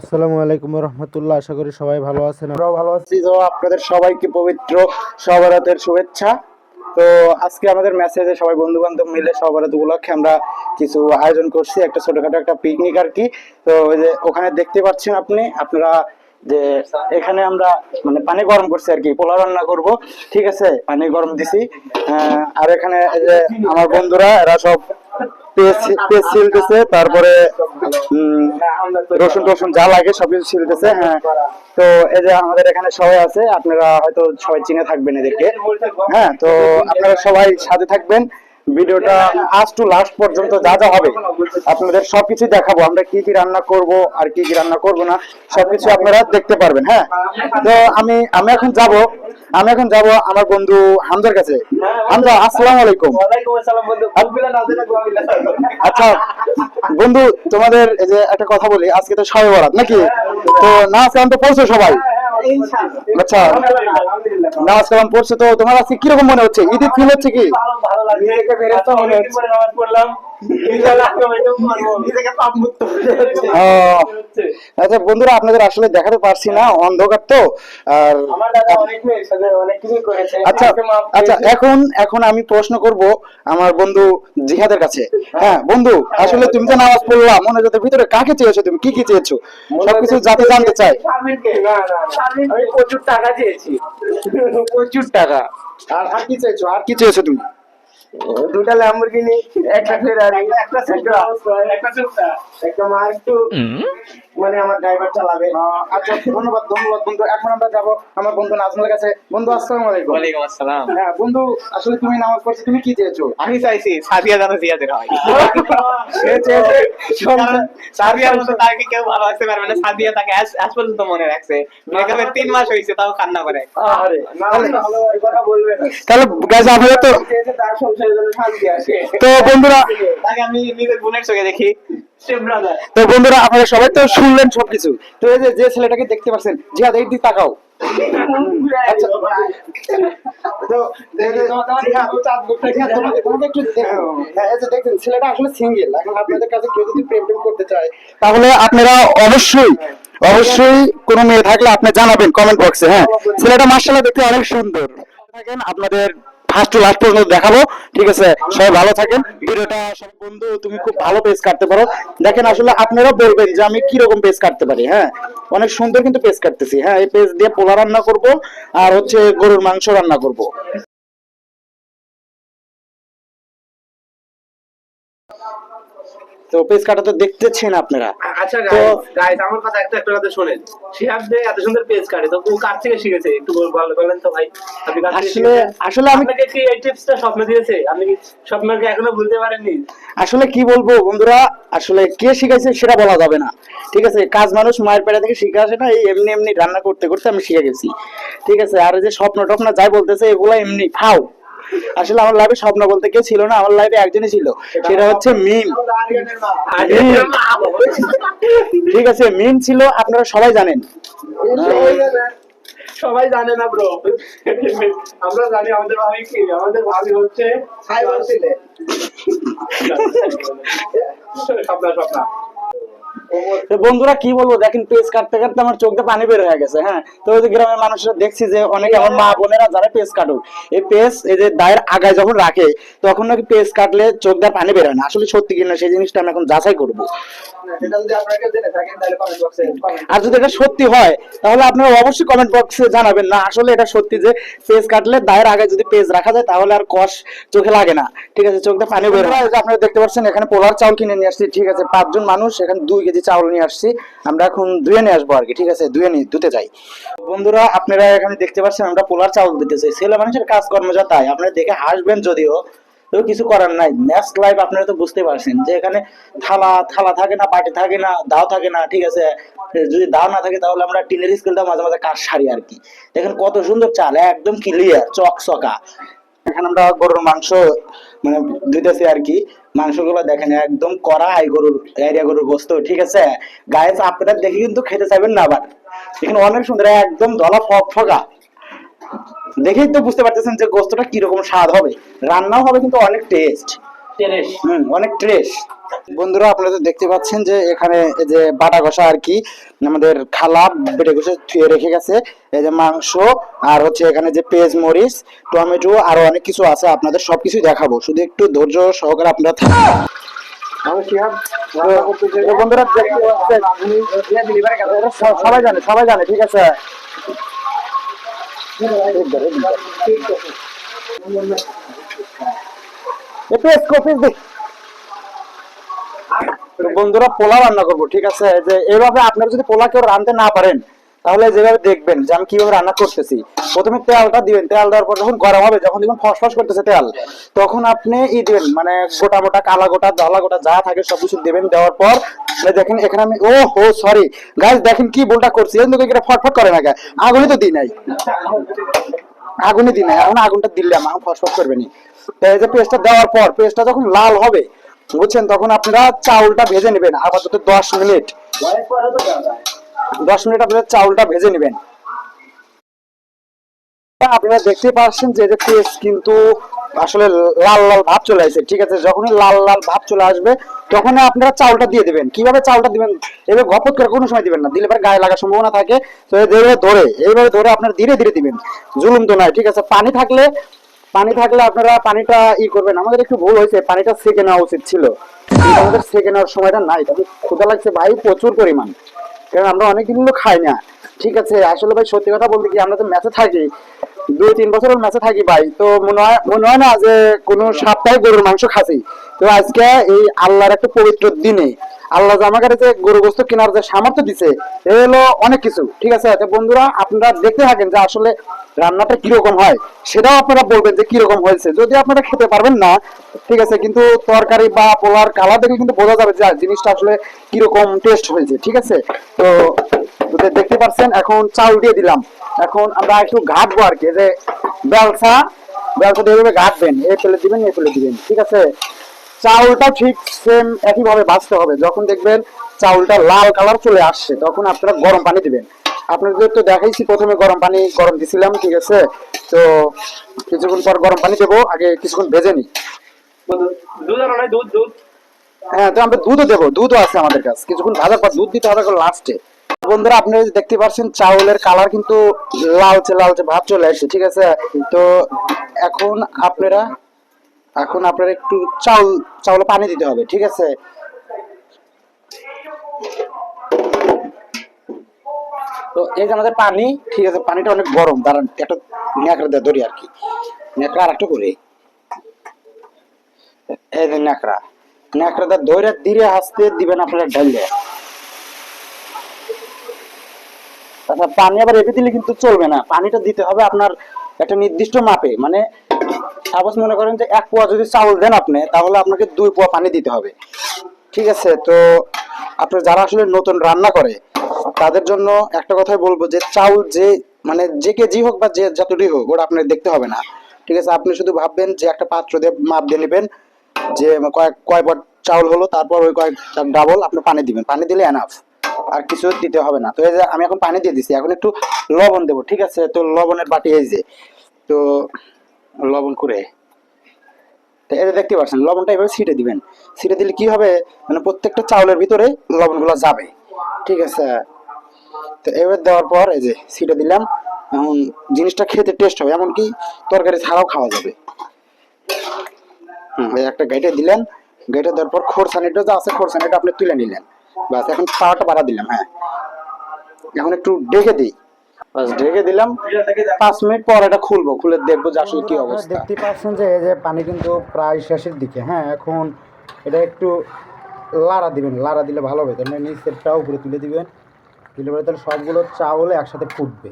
আসসালামু আলাইকুম রহমতুল্লাহ। আশা করি সবাই ভালো আছেন। আমরাও ভালো আছি। তো আপনাদের সবাইকে পবিত্র শুভেচ্ছা। তো আজকে আমাদের মেসেজে সবাই বন্ধু বান্ধব মিলে উপলক্ষে আমরা কিছু আয়োজন করছি, একটা ছোটখাটো একটা পিকনিক আর কি। তো ওই যে ওখানে দেখতে পাচ্ছেন আপনি, আপনারা যে এখানে আমরা মানে পানি গরম করছি আর কি, পোলা রান্না করব। ঠিক আছে? পানি গরম দিছি। আর এখানে যে আমার বন্ধুরা, এরা সব পেঁয়াজ ছিলতেছে তারপরে রসুন টসুন যা লাগে সবকিছু ছিলতেছে হ্যাঁ। তো এই যে আমাদের এখানে সবাই আছে, আপনারা হয়তো সবাই চিনে থাকবেন এদেরকে। হ্যাঁ তো আপনারা সবাই সাথে থাকবেন। ভিডিওটা আজ টু লাস্ট পর্যন্ত যা যা হবে আপনাদের সবকিছু দেখাবো। আমরা কি কি রান্না করব আর কি কি রান্না করব না সবকিছু আপনারা দেখতে পারবেন হ্যাঁ? তো আমি আমি এখন যাব আমি এখন যাব আমার বন্ধু হামজার কাছে। হামজা আসসালামু আলাইকুম। আচ্ছা বন্ধু তোমাদের এই যে একটা কথা বলি আজকে তো সবাই বরাত নাকি? তো নামাজ কালাম তো পড়ছো সবাই। আচ্ছা নামাজ কালাম পড়ছো তো তোমার আজকে কীরকম মনে হচ্ছে? ঈদের ফিল হচ্ছে কি? ও, আচ্ছা বন্ধুরা আপনাদের আসলে দেখাতে পারছি না অন্ধকার তো আর আচ্ছা আচ্ছা এখন এখন আমি প্রশ্ন করব আমার বন্ধু জিহাদের কাছে। হ্যাঁ। বন্ধু আসলে তুমি তো নামাজ পড়লা মনে হচ্ছে ভিতরে কাকে চেয়েছো তুমি কি কি চেয়েছো? সবকিছু যাতে জানতে চাই। প্রচুর টাকা চেয়েছি। প্রচুর টাকা। আর আর কি চেয়েছো আর কি চেয়েছো তুমি? দুটা ল্যাম্বরগিনি একটা ফেরারি একটা সেন্ট্রা একটা একটু মানে আমার ড্রাইভার চালাবে। আচ্ছা ধন্যবাদ ধন্যবাদ বন্ধু। এখন আমরা যাব আমার বন্ধু নাজমুলের কাছে। বন্ধু আসসালামু আলাইকুম। ওয়ালাইকুম আসসালাম। হ্যাঁ বন্ধু আসলে তুমি নামাজ পড়ছো তুমি কি চেয়েছো? আমি চাইছি সাদিয়া যেন জিয়াদের হয়। সে চেয়েছে সাদিয়ার মতো তাকে কেউ ভালোবাসতে পারবে না। সাদিয়া তাকে আজ পর্যন্ত মনে রাখছে। তিন মাস হয়েছে তাও কান্না করে। আরে তাহলে ভালো কথা বলবে না। তাহলে আপনারা তো তার সংসারে যেন শান্তি আসে। তো বন্ধুরা তাকে আমি নিজের বোনের চোখে দেখি। তো বন্ধুরা আপনারা সবাই তো শুনলেন সবকিছু। তো এই যে যে ছেলেটাকে দেখতে পাচ্ছেন জিহাদ এই দিক তাকাও। আচ্ছা। হ্যাঁ, তাহলে আপনারা অবশ্যই অবশ্যই কোনো মেয়ে থাকলে আপনি জানাবেন কমেন্ট বক্সে হ্যাঁ। ছেলেটা মার্শাল্লাহ দেখতে অনেক সুন্দর। থাকেন আপনাদের ফার্স্ট টু লাস্ট পর্যন্ত দেখাবো। ঠিক আছে? সবাই ভালো থাকেন। ভিডিওটা সব বন্ধু, তুমি খুব ভালো পেজ কাটতে পারো। দেখেন আসলে আপনারা বলবেন যে আমি কি রকম পেজ কাটতে পারি হ্যাঁ? অনেক সুন্দর কিন্তু পেজ কাটতেছি হ্যাঁ? এই পেজ দিয়ে পোলা রান্না করব আর হচ্ছে গরুর মাংস রান্না করব। তো পেজ কাটা তো দেখতেছেন আপনারা। আচ্ছা তো গাইস আমার কথা একটা একটা কথা শুনেন। শিহাব যে এত সুন্দর পেজ কাটে তো ও কার থেকে শিখেছে? একটু বল- বল- বলেন তো ভাই আপনি কার থেকে আসলে আসলে আমি আপনাকে কি এই টিপসটা স্বপ্ন দিয়েছে? আপনি কি স্বপ্নকে এখনও ভুলতে পারেননি? আসলে কি বলব বন্ধুরা আসলে কে শিখাইছে সেটা বলা যাবে না। ঠিক আছে কাজ মানুষ মায়ের পেটে থেকে শিখে আসে না এই এমনি এমনি রান্না করতে করতে আমি শিখে গেছি। ঠিক আছে আর এই যে স্বপ্ন টপ্ন যাই বলতেছে এগুলো এমনি ফাও। আসলে আমার লাইফে স্বপ্ন বলতে কেউ ছিল না আমার লাইফে একজনই ছিল। সেটা হচ্ছে মিম। ঠিক আছে মিম ছিল আপনারা সবাই জানেন। সবাই জানে না ব্রো আমরা জানি আমাদের ভাবি কি আমাদের ভাবি হচ্ছে সাইবার ছিলে। স্বপ্ন স্বপ্ন। তো বন্ধুরা কি বলব, দেখেন পেজ কাটতে কাটতে আমার চোখে পানি বের হয়ে গেছে হ্যাঁ? তো গ্রামের মানুষরা দেখছি যে আমার মা বোনেরা যারা কাটুক, এই এই যে দায়ের আগায় যখন রাখে, তখন নাকি কাটলে চোখ দিয়ে পানি বের হয় না। আসলে সত্যি কিনা সেই জিনিসটা আমি এখন যাচাই করব। আর যদি এটা সত্যি হয়, তাহলে আপনারা অবশ্যই কমেন্ট বক্সে জানাবেন না। আসলে এটা সত্যি যে পেজ কাটলে দায়ের আগে যদি পেজ রাখা যায়, তাহলে আর কষ চোখে লাগে না। ঠিক আছে, চোখ দিয়ে পানি বের হয় আপনারা দেখতে পাচ্ছেন, এখানে পোলার চাউল কিনে নিয়ে আসছি। ঠিক আছে, পাঁচজন মানুষ, এখানে দুই কেজি চাউল নিয়ে আসছি, আমরা এখন ধুয়ে নিয়ে আসব আর কি, ঠিক আছে? ধুয়ে নিয়ে ধুতে যাই। বন্ধুরা, আপনারা এখানে দেখতে পাচ্ছেন, আমরা পোলার চাউল দিতে চাই। ছেলে মানুষের কাজকর্ম যা তাই। আপনারা দেখে হাসবেন যদিও তো কিছু করার নাই। নেক্সট লাইফ আপনারা তো বুঝতে পারছেন যে এখানে থালা থালা থাকে না, পাটি থাকে না, দাও থাকে না, ঠিক আছে? যদি দাও না থাকে, তাহলে আমরা টিনের স্কুলটা মাঝে মাঝে কাজ সারি আর কি। দেখেন কত সুন্দর চাল, একদম ক্লিয়ার চকচকা। এখানে আমরা গরুর মাংস মানে দিতেছি আর কি। মাংসগুলো দেখেন একদম কড়া হাই গরুর এরিয়া গরুর গোস্ত ঠিক আছে? গায়ে আপনারা দেখে কিন্তু খেতে চাইবেন না আবার। এখানে অনেক সুন্দর একদম ধলা ফক ফকা। দেখেই তো বুঝতে পারতেছেন যে গোস্তটা কীরকম স্বাদ হবে। রান্নাও হবে কিন্তু অনেক টেস্ট হুম অনেক টেস্ট বন্ধুরা আপনারা তো দেখতে পাচ্ছেন যে এখানে এই যে বাটা কষা আর কি আমাদের খালা বেটে কষে থুয়ে রেখে গেছে। এই যে মাংস আর হচ্ছে এখানে যে পেঁয়াজ মরিচ টমেটো আরও অনেক কিছু আছে আপনাদের সবকিছু দেখাবো। শুধু একটু ধৈর্য সহকারে আপনারা বন্ধুরা সবাই জানে সবাই জানে ঠিক আছে? পেঁয়াজ কো, পেঁয়াজ দে। তো বন্ধুরা পোলা রান্না করব, ঠিক আছে? যে এইভাবে আপনারা যদি পোলা কেউ রাঁধতে না পারেন, তাহলে যেভাবে দেখবেন যে আমি কীভাবে রান্না করতেছি, প্রথমে তেলটা দিবেন, তেল দেওয়ার পর যখন গরম হবে, যখন দেখবেন ফসফস করতেছে তেল, তখন আপনি ই দিবেন মানে গোটা মোটা কালা গোটা দলা গোটা, যা থাকে সবকিছু দিবেন, দেওয়ার পর দেখেন এখানে আমি, ও হো সরি গাইস দেখেন কি ভুলটা করছি এটা ফটফট করে না আগুনই তো দিই নাই। আগুনে দিই নাই, এখন আগুনটা দিলাম, এখন ফসফস করবে নি। এই যে পেস্টটা দেওয়ার পর পেস্টটা যখন লাল হবে বুঝছেন? তখন আপনারা চাউলটা ভেজে নেবেন। আপাতত দশ মিনিট। দশ মিনিট আপনারা চাউলটা ভেজে নেবেন। আপনারা দেখতে পাচ্ছেন যে যে পেস্ট কিন্তু আসলে লাল লাল ভাব চলে আসে, ঠিক আছে? যখনই লাল লাল ভাব চলে আসবে, তখনই আপনারা চাউলটা দিয়ে দিবেন। কীভাবে চাউলটা দিবেন? এভাবে গপত করে কোনো সময় দিবেন না। দিলে পরে গায়ে লাগার সম্ভাবনা থাকে। তো ধরে এইভাবে ধরে আপনারা ধীরে ধীরে দিবেন। জুলুম তো নয়, ঠিক আছে? পানি থাকলে পানি থাকলে আপনারা পানিটা ই করবেন। আমাদের একটু ভুল হয়েছে, পানিটা সেকে নেওয়া উচিত ছিল। আমাদের সেকে নেওয়ার সময়টা নাই। তবে ক্ষুদা লাগছে ভাই, প্রচুর পরিমাণ। কারণ আমরা অনেক দিন হলো খাই না। ঠিক আছে, আসলে ভাই সত্যি কথা বলতে কি, আমরা তো ম্যাচে থাকি। দুই, তিন বছর ম্যাচে থাকি ভাই। তো মনে হয় মনে হয় না যে কোনো সপ্তাহে গরুর মাংস খাসি তো আজকে এই আল্লাহর একটা পবিত্র দিনে আল্লাহ কাছে যে গরু গোস্ত কেনার যে সামর্থ্য দিছে, এ হলো অনেক কিছু। ঠিক আছে? তো বন্ধুরা, আপনারা দেখতে থাকেন যে আসলে রান্নাটা কীরকম হয়। সেটাও আপনারা বলবেন যে কীরকম হয়েছে। যদি আপনারা খেতে পারবেন না, ঠিক আছে, কিন্তু তরকারি বা পোলার কালার দেখে কিন্তু বোঝা যাবে যে জিনিসটা আসলে কীরকম টেস্ট হয়েছে। ঠিক আছে? তো দেখতে পাচ্ছেন এখন চাউল দিয়ে দিলাম। এখন আমরা একটু ঘাটবো আর কি যে ব্যবসা ব্যবসাটা এইভাবে ঘাটবেন এই ফেলে দিবেন এই ফেলে দিবেন। ঠিক আছে? চাউলটা ঠিক সেম একইভাবে ভাজতে হবে। যখন দেখবেন চাউলটা লাল কালার চলে আসছে তখন আপনারা গরম পানি দিবেন। আপনাদের তো দেখাইছি প্রথমে গরম পানি গরম দিছিলাম ঠিক আছে? তো কিছুক্ষণ পর গরম পানি দেবো আগে কিছুক্ষণ ভেজে নিই। দুধ দুধ দুধ। হ্যাঁ তো আমরা দুধও দেবো দুধও আছে আমাদের কাছে। কিছুক্ষণ ভাজার পর দুধ দিতে হবে লাস্টে বন্ধুরা আপনারা দেখতে পাচ্ছেন চাউলের কালার কিন্তু লালচে লালচে ভাব চলে আসছে ঠিক আছে? তো এখন আপনারা এখন আপনারা একটু চাউল, চাউলে পানি দিতে হবে, ঠিক আছে? তো এই যে আমাদের পানি, ঠিক আছে, পানিটা অনেক গরম, দাঁড়ান, একটা ন্যাকড়া দিয়ে ধরি আর কি। ন্যাকড়া আর একটা করে। এই যে ন্যাকড়া ন্যাকড়া দিয়ে ধরে ধীরে হাসতে দিবেন আপনারা ঢাইলে আচ্ছা পানি আবার এপে দিলে কিন্তু চলবে না। পানিটা দিতে হবে আপনার একটা নির্দিষ্ট মাপে মানে সাপোজ মনে করেন যে এক পোয়া যদি চাউল দেন আপনি, তাহলে আপনাকে দুই পোয়া পানি দিতে হবে। ঠিক আছে? তো আপনার যারা আসলে নতুন রান্না করে, তাদের জন্য একটা কথাই বলব যে চাউল যে মানে যে কেজি হোক বা যে যতটি হোক, ওটা আপনার দেখতে হবে না। ঠিক আছে? আপনি শুধু ভাববেন যে একটা পাত্র দিয়ে মাপ দিয়ে নেবেন, যে কয়েক, কয় পট চাউল হলো, তারপর ওই কয়েক ডাবল আপনি পানি দিবেন। পানি দিলে এনাফ আর কিছু দিতে হবে না। তো এই যে আমি এখন পানি দিয়ে দিছি, এখন একটু লবণ দেবো, ঠিক আছে? তো লবণের বাটি এই যে, তো লবণ করে। তো যে দেখতে পাচ্ছেন, লবণটা এভাবে ছিটে দিবেন। ছিটে দিলে কি হবে? মানে প্রত্যেকটা চাউলের ভিতরে লবণগুলো যাবে। ঠিক আছে? তো এবার দেওয়ার পর এই যে ছিটে দিলাম। এখন জিনিসটা খেতে টেস্ট হবে, এমনকি তরকারি ছাড়াও খাওয়া যাবে। হুম একটা গাইটে দিলেন। গাইটে দেওয়ার পর খোরসানিটা যা আছে খোরসানিটা আপনি তুলে নিলেন। বাস এখন পাওয়াটা বাড়া দিলাম হ্যাঁ। এখন একটু ডেকে দিই। বাস ঢেকে দিলাম। পাঁচ মিনিট পর এটা খুলবো খুলে দেখব যে আসলে কি অবস্থা। দেখতে পাচ্ছেন যে এই যে পানি কিন্তু প্রায় শেষের দিকে হ্যাঁ এখন এটা একটু লাড়া দিবেন লাড়া দিলে ভালো হবে। তাহলে নিচেরটা উপরে তুলে দিবেন দিলে পরে তাহলে সবগুলো চাউলে একসাথে ফুটবে।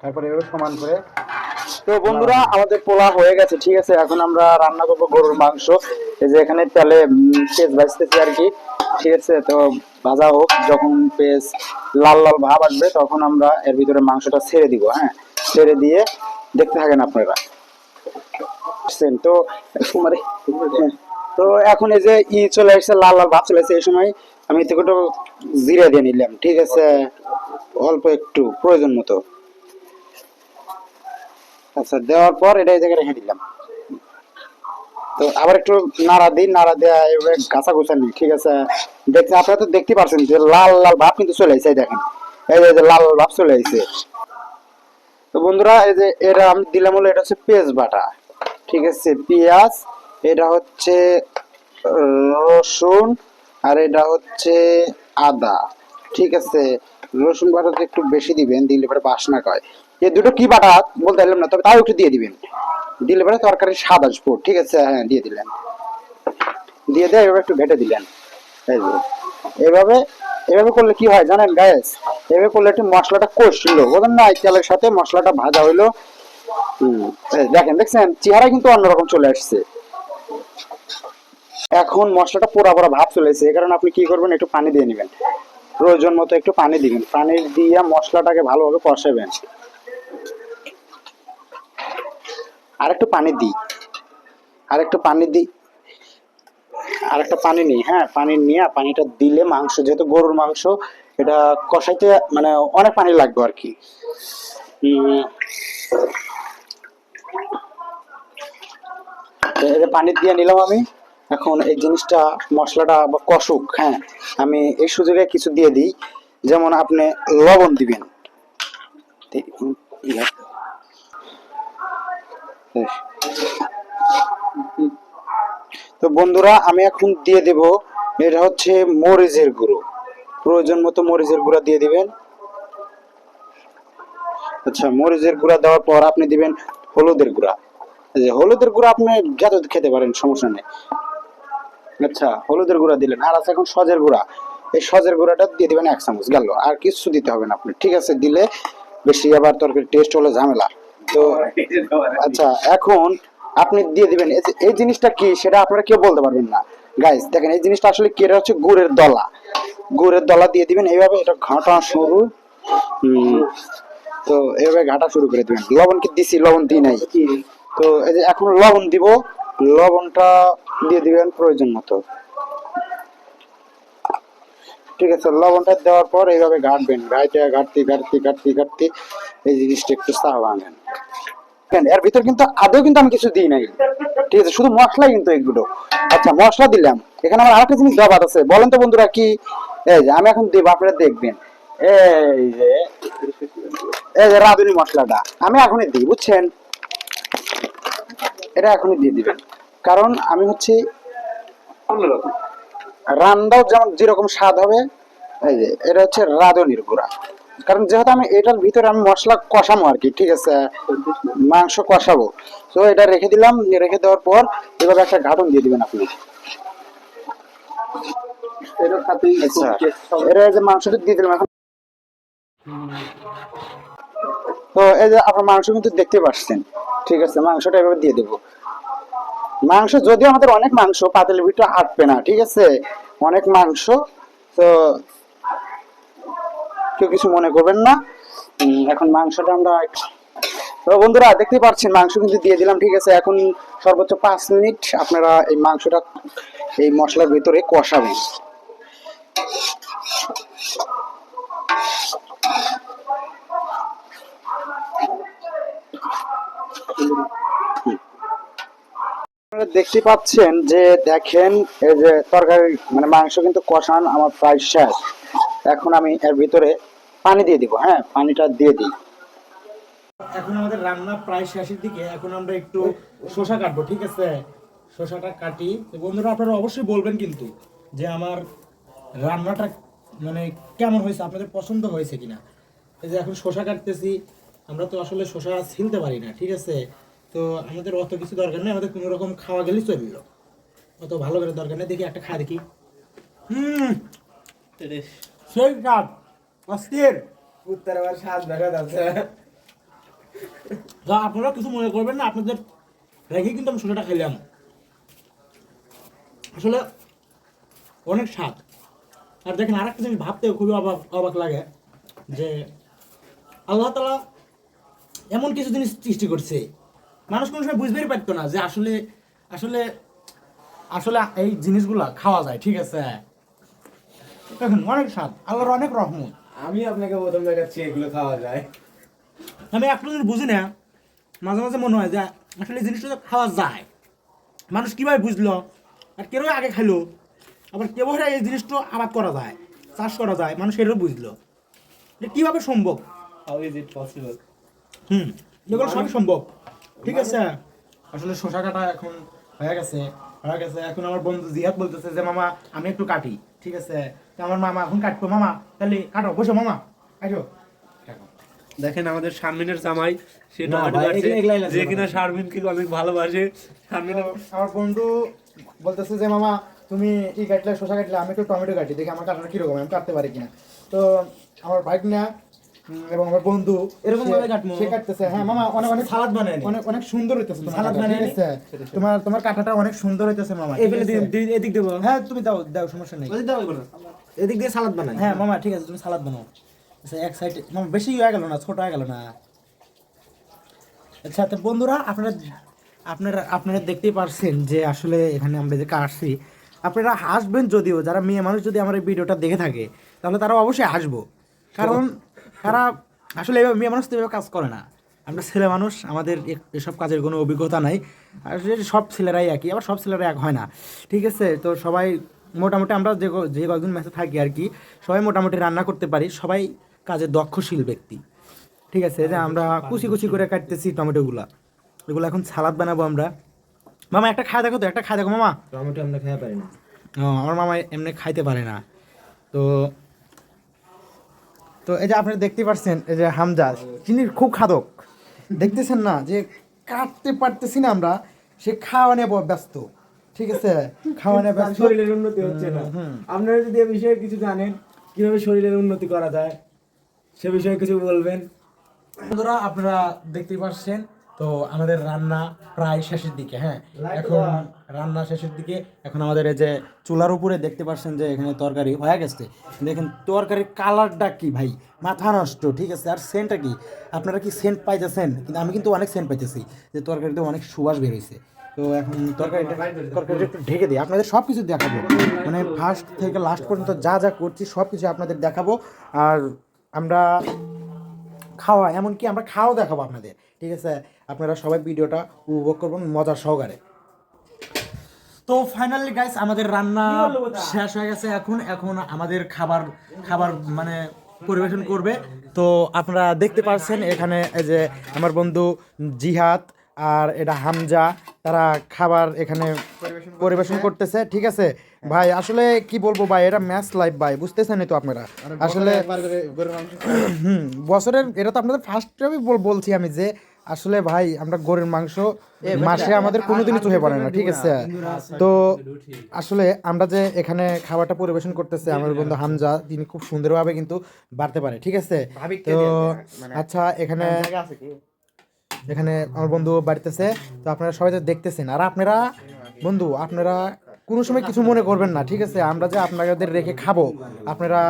তারপরে এভাবে সমান করে তো বন্ধুরা আমাদের পোলা হয়ে গেছে ঠিক আছে? এখন আমরা রান্না করব গরুর মাংস। এই যে এখানে তেলে উম, পেঁয়াজ ভাজতেছি আর কি ঠিক আছে? তো ভাজা হোক, যখন পেঁয়াজ লাল লাল ভাব আসবে, তখন আমরা এর ভিতরে মাংসটা ছেড়ে দিব হ্যাঁ? ছেড়ে দিয়ে দেখতে থাকেন আপনারা? তো তো এখন এই যে ই চলে এসেছে লাল লাল ভাব চলে এই সময় আমি একটু জিরে দিয়ে নিলাম, ঠিক আছে? অল্প একটু, প্রয়োজন মতো। আচ্ছা দেওয়ার পর এটা এই জায়গায় রেখে দিলাম। তো আবার একটু নাড়া দিই, নাড়া দেওয়া এভাবে গাছা গোছা নিই, ঠিক আছে? দেখতে আপনারা তো দেখতে পারছেন যে লাল লাল ভাব কিন্তু চলে দেখেন। এই যে- লাল লাল ভাব চলে তো বন্ধুরা, এই যে এটা আমি দিলাম হলো, এটা হচ্ছে পেঁয়াজ বাটা, ঠিক আছে? পেঁয়াজ, এটা হচ্ছে রসুন আর এটা হচ্ছে আদা, ঠিক আছে? রসুন বাটাটা একটু বেশি দিবেন, দিলে পরে বাসনা কয় এই দুটো কি বাটা বলতে পারলাম না, তবে তাও একটু দিয়ে দিবেন। দিলে পরে তরকারির স্বাদ আসব। ঠিক আছে? হ্যাঁ দিয়ে দিলেন। দিয়ে দিয়ে এভাবে একটু ঘেটে দিলেন। এই যে, এভাবে করলে কি হয় জানেন গায়েস এভাবে করলে একটু মশলাটা কষছিল বুঝলেন না, তেলের সাথে মশলাটা ভাজা হইল। দেখেন, দেখছেন? চেহারা কিন্তু অন্যরকম চলে আসছে। এখন মশলাটা পোড়া পোড়া ভাব চলেছে এই কারণে আপনি কি করবেন? একটু পানি দিয়ে নেবেন। প্রয়োজন মতো একটু পানি দিবেন। পানি দিয়ে মশলাটাকে ভালোভাবে কষাবেন। আর একটু পানি দিই। আর একটু পানি দিই। আর একটা পানি নিই হ্যাঁ পানি নিয়ে পানিটা দিলে মাংস, যেহেতু গরুর মাংস, এটা কষাইতে মানে অনেক পানি লাগবে আর কি। পানি দিয়ে নিলাম আমি। এখন এই জিনিসটা, মশলাটা বা কষুক হ্যাঁ আমি এই সুযোগে কিছু দিয়ে দিই। যেমন আপনি লবণ দিবেন। তে- বন্ধুরা, আমি এখন দিয়ে দেব, এটা হচ্ছে মরিচের গুঁড়ো। প্রয়োজন মতো মরিচের গুঁড়া দিয়ে দিবেন। আচ্ছা মরিচের গুঁড়া দেওয়ার পর আপনি দিবেন হলুদের গুঁড়া। যে হলুদের গুঁড়া আপনি যত খেতে পারেন, সমস্যা নেই। আচ্ছা হলুদের গুঁড়া দিলেন। আর আছে এখন সজের গুঁড়া। এই সজের গুঁড়াটা দিয়ে দিবেন এক চামচ। গেল, আর কিছু দিতে হবে না আপনি। ঠিক আছে, দিলে বেশি আবার তরকারি টেস্ট হলে ঝামেলা। তো আচ্ছা এখন আপনি দিয়ে দিবেন। এই জিনিসটা কি সেটা আপনারা কেউ বলতে পারবেন না। গাইস দেখেন, এই জিনিসটা আসলে হচ্ছে গুড়ের দলা। গুড়ের দলা দিয়ে দিবেন। এইভাবে এটা ঘাটা তো এইভাবে ঘাটা শুরু করে দিবেন। লবণ দিছি? লবণ দিই নাই। তো এই যে, এখন লবণ দিব। লবণটা দিয়ে দিবেন প্রয়োজন মতো। ঠিক আছে, লবণটা দেওয়ার পর এইভাবে ঘাটবেন। ঘাটতে ঘাটতে ঘাটতে ঘাটতে। ঘাটতে এই জিনিসটা একটু চা এর ভিতর কিন্তু আদৌ কিন্তু আমি কিছু দিই নাই। ঠিক আছে, শুধু মশলা কিন্তু এগুলো। আচ্ছা মশলা দিলাম। এখানে আমার আরেকটা জিনিস দেওয়া আছে। বলেন তো বন্ধুরা কি? এই যে, আমি এখন দেবো, আপনারা দেখবেন। এই যে এই যে রাঁধুনি মশলাটা, আমি এখনই দিই, বুঝছেন? এটা এখনই দিয়ে দিবেন। কারণ আমি হচ্ছে রান্নাও যেমন যেরকম স্বাদ হবে, এই যে, এটা হচ্ছে রাঁধুনির গুঁড়া। কারণ যেহেতু আমি এটার ভিতরে আমি মশলা কষাবো আর কি ঠিক আছে? মাংস কষাবো। তো এটা রেখে দিলাম রেখে দেওয়ার পর এভাবে একটা ঘাটন দিয়ে দিবেন আপনি। আচ্ছা। এটা যে মাংসটা দিয়ে দিলাম এখন তো এই যে আপনার মাংস কিন্তু দেখতে পাচ্ছেন ঠিক আছে? মাংসটা এভাবে দিয়ে দেবো। মাংস যদিও আমাদের অনেক মাংস পাতলের ভিতরে আটবে না ঠিক আছে? অনেক মাংস তো কেউ কিছু মনে করবেন না। এখন মাংসটা আমরা তো বন্ধুরা দেখতে পাচ্ছেন, মাংস কিন্তু দিয়ে দিলাম, ঠিক আছে? এখন সর্বোচ্চ পাঁচ মিনিট আপনারা এই মাংসটা এই মশলার ভিতরে কষাবেন। দেখতে পাচ্ছেন যে দেখেন, এই যে তরকারি মানে মাংস কিন্তু কষান আমার প্রায় শেষ। এখন আমি এর ভিতরে পানি দিয়ে দিব হ্যাঁ পানিটা দিয়ে দিই। এখন আমাদের রান্না প্রায় শেষের দিকে এখন আমরা একটু শসা কাটবো ঠিক আছে? শসাটা কাটি। তো বন্ধুরা আপনারা অবশ্যই বলবেন কিন্তু যে আমার রান্নাটা মানে কেমন হয়েছে আপনাদের পছন্দ হয়েছে কিনা? এই যে এখন শসা কাটতেছি আমরা তো আসলে শসা ছিলতে পারি না ঠিক আছে? তো আমাদের অত কিছু দরকার নেই আমাদের কোনো রকম খাওয়া গেলেই চলল অত ভালো করে দরকার নেই দেখি একটা খা দেখি। হুম সেই কাপ অস্থির। উত্তর আবার স্বাদ দেখা যাচ্ছে যা আপনারা কিছু মনে করবেন না আপনাদের রেখে কিন্তু আমি শসাটা খাইলাম। আসলে অনেক স্বাদ। আর দেখেন আরেকটা জিনিস ভাবতে খুবই অবাক অবাক লাগে যে আল্লাহ তালা এমন কিছু জিনিস সৃষ্টি করছে। মানুষ কোনো সময় বুঝতেই পারতো না যে আসলে আসলে আসলে এই জিনিসগুলা খাওয়া যায় ঠিক আছে? দেখেন অনেক স্বাদ। আল্লাহর অনেক রহমত। আমি আপনাকে প্রথম দেখাচ্ছি এগুলো খাওয়া যায়। আমি একটা জিনিস বুঝি না মাঝে মাঝে মনে হয় যে আসলে জিনিসটা তো খাওয়া যায়। মানুষ কীভাবে বুঝলো? আর কেউ আগে খাইলো আবার কেউ এই জিনিসটা আবাদ করা যায় চাষ করা যায় মানুষ এটাও বুঝলো। এটা কীভাবে সম্ভব? How is it possible hmm এগুলো সবই সম্ভব। ঠিক আছে? আসলে শশা কাটা এখন হয়ে গেছে হয়ে গেছে। এখন আমার বন্ধু জিহাদ বলতেছে যে মামা আমি একটু কাটি। ঠিক আছে? আমার মামা এখন কাটবো। মামা তাহলে কাটো বসো মামা কাটো। দেখেন আমাদের শারমিনের জামাই সে টমেটো কাটছে, যে কিনা শারমিনকে অনেক ভালোবাসে। আমার বন্ধু বলতেছে যে মামা তুমি ই কাটলে শশা কাটলে আমি একটু টমেটো কাটি দেখি আমার কাটানো কীরকম আমি কাটতে পারি কিনা। তো আমার বাইক না এবং আমার বন্ধু এরকম ভাবে? সে কাটতেছে। হ্যাঁ মামা অনেক অনেক সালাদ বানায় অনেক অনেক সুন্দর হইতেছে সালাদ বানায় তোমার তোমার কাটাটা অনেক সুন্দর হইতেছে মামা এই ঠিক ফেলে দিন এদিক দেবো হ্যাঁ তুমি দাও দাও সমস্যা নেই। এদিক দিয়ে সালাদ বানাই হ্যাঁ মামা ঠিক আছে তুমি সালাদ বানাও। আচ্ছা এক সাইডে মামা বেশি হয়ে গেল না ছোট হয়ে গেল না। আচ্ছা তো বন্ধুরা আপনারা আপনারা আপনারা দেখতেই পারছেন যে আসলে এখানে আমরা যে কাটছি আপনারা হাসবেন যদিও যারা মেয়ে মানুষ যদি আমার এই ভিডিওটা দেখে থাকে তাহলে তারা অবশ্যই হাসবো কারণ তারা আসলে এভাবে মেয়ে মানুষ তো এভাবে কাজ করে না। আমরা ছেলে মানুষ আমাদের এসব কাজের কোনো অভিজ্ঞতা নাই। আসলে সব ছেলেরাই একই আবার সব ছেলেরা এক হয় না। ঠিক আছে? তো সবাই মোটামুটি আমরা যে যে কয়েকজন ম্যাচে থাকি আর কি সবাই মোটামুটি রান্না করতে পারি। সবাই কাজে দক্ষশীল ব্যক্তি। ঠিক আছে? যে আমরা কুচি কুচি করে কাটতেছি টমেটোগুলা। এগুলো এখন সালাদ বানাবো আমরা। মামা একটা খায় দেখো তো একটা খায় দেখো মামা। টমেটো আমরা খেতে পারি না। ও, আমার মামা এমনি খাইতে পারে না। তো তো এই যে আপনারা দেখতে পাচ্ছেন এই যে হামজা চিনির খুব খাদক দেখতেছেন না যে কাটতে পারতেছি না আমরা সে খাওয়া নিয়ে ব্যস্ত। ঠিক আছে? খাওয়া নিয়ে ব্যস্ত। শরীরের উন্নতি হচ্ছে না। আপনারা যদি এ বিষয়ে কিছু জানেন কীভাবে শরীরের উন্নতি করা যায় সে বিষয়ে কিছু বলবেন? বন্ধুরা আপনারা দেখতে পাচ্ছেন তো আমাদের রান্না প্রায় শেষের দিকে হ্যাঁ? এখন রান্না শেষের দিকে এখন আমাদের এই যে চুলার উপরে দেখতে পাচ্ছেন যে এখানে তরকারি হয়ে গেছে। দেখেন তরকারির কালারটা কি ভাই? মাথা নষ্ট ঠিক আছে? আর সেন্টটা কি? আপনারা কি সেন্ট পাইতেছেন? কিন্তু আমি কিন্তু অনেক সেন্ট পাইতেছি যে তরকারিতে অনেক সুবাস বেরোইছে তো এখন তরকারিটা তরকারিটা একটু ঢেকে দিই আপনাদের সব কিছু দেখাবো। মানে ফার্স্ট থেকে লাস্ট পর্যন্ত যা যা করছি সব কিছু আপনাদের দেখাবো। আর আমরা খাওয়া এমনকি আমরা খাওয়া দেখাবো আপনাদের। ঠিক আছে? আপনারা সবাই ভিডিওটা উপভোগ করবেন মজার সহকারে। তো ফাইনালি গাইস আমাদের রান্না শেষ হয়ে গেছে এখন। এখন আমাদের খাবার খাবার মানে পরিবেশন করবে। তো আপনারা দেখতে পাচ্ছেন এখানে এই যে আমার বন্ধু জিহাদ আর এটা হামজা তারা খাবার এখানে পরিবেশন করতেছে। ঠিক আছে? ভাই আসলে কি বলব ভাই এটা ম্যাচ লাইভ ভাই বুঝতেছেন তো আপনারা। আসলে হুম বছরের এটা তো আপনাদের ফার্স্ট টাইমই বলছি আমি যে আসলে ভাই আমরা গরুর মাংস মাসে আমাদের কোনোদিনই চোখে পড়ে না ঠিক আছে? তো আসলে আমরা যে এখানে খাবারটা পরিবেশন করতেছে আমার বন্ধু হামজা তিনি খুব সুন্দরভাবে কিন্তু বাড়তে পারে ঠিক আছে? তো আচ্ছা এখানে এখানে আমার বন্ধু বাড়িতেছে তো আপনারা সবাই তো দেখতেছেন। আর আপনারা বন্ধু আপনারা কোনো সময় কিছু মনে করবেন না ঠিক আছে? আমরা যে আপনাদের রেখে খাব আপনারা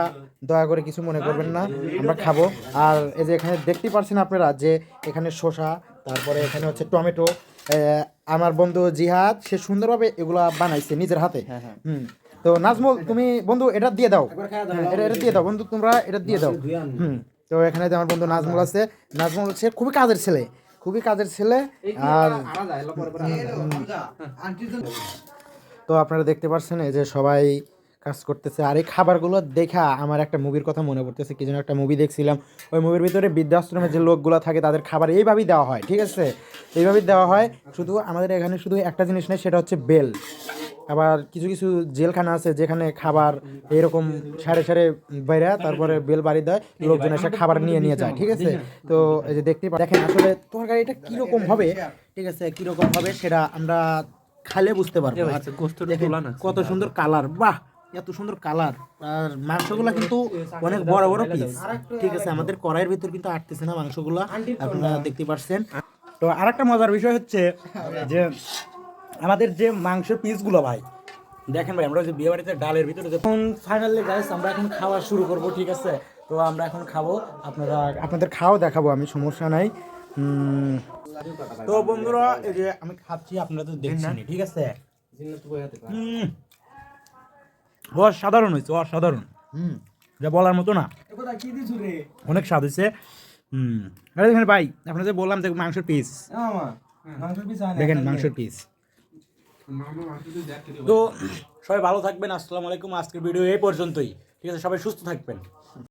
দয়া করে কিছু মনে করবেন না আমরা খাব। আর এই যে এখানে দেখতে পারছেন আপনারা যে এখানে শসা তারপরে এখানে হচ্ছে টমেটো আহ, আমার বন্ধু জিহাদ সে সুন্দরভাবে এগুলা বানাইছে নিজের হাতে। হুম। তো নাজমুল তুমি বন্ধু এটা দিয়ে দাও। হ্যাঁ, এটা এটা দিয়ে দাও। বন্ধু তোমরা এটা দিয়ে দাও। হুম। তো এখানে যে আমার বন্ধু নাজমুল আছে নাজমুল হচ্ছে খুবই কাজের ছেলে খুবই কাজের ছেলে। আর তো আপনারা দেখতে পাচ্ছেন এই যে সবাই কাজ করতেছে। আর এই খাবারগুলো দেখা আমার একটা মুভির কথা মনে পড়তেছে কি যেন একটা মুভি দেখছিলাম। ওই মুভির ভিতরে বৃদ্ধাশ্রমে যে লোকগুলো থাকে তাদের খাবার এইভাবেই দেওয়া হয় ঠিক আছে? এইভাবেই দেওয়া হয়। শুধু আমাদের এখানে শুধু একটা জিনিস নেই সেটা হচ্ছে বেল। আবার কিছু কিছু জেলখানা আছে যেখানে খাবার এরকম সাড়ে সাড়ে বাইরে তারপরে বেল বাড়ি দেয় লোকজন এসে খাবার নিয়ে নিয়ে যায় ঠিক আছে? তো এই যে দেখতে দেখেন আসলে তরকারিটা কীরকম হবে ঠিক আছে কীরকম হবে সেটা আমরা খালে বুঝতে পারব। কত সুন্দর কালার বাহ! এত সুন্দর কালার আর মাংসগুলা কিন্তু অনেক বড় বড় পিস ঠিক আছে আমাদের কড়াইয়ের ভিতর কিন্তু আটতেছে না মাংসগুলা আপনারা দেখতে পাচ্ছেন। তো আরেকটা মজার বিষয় হচ্ছে যে আমাদের যে মাংসের পিসগুলো ভাই দেখেন ভাই আমরা যে বিয়ে বাড়িতে ডালের ভিতরে যখন ফাইনালি গাইস আমরা এখন খাওয়া শুরু করব ঠিক আছে? তো আমরা এখন খাব আপনারা আপনাদের খাওয়া দেখাবো আমি সমস্যা নাই। তো বন্ধুরা এই যে আমি খাচ্ছি আপনারা তো দেখছেন ঠিক আছে? অসাধারণ হয়েছে অসাধারণ। হুম। যা বলার মতো না। অনেক স্বাদ হয়েছে হুম। আরে দেখেন ভাই আপনাদের বললাম দেখ মাংসের পিস দেখেন মাংসের পিস তো সবাই ভালো থাকবেন আসসালামু আলাইকুম। আজকের ভিডিও এই পর্যন্তই। ঠিক আছে সবাই সুস্থ থাকবেন।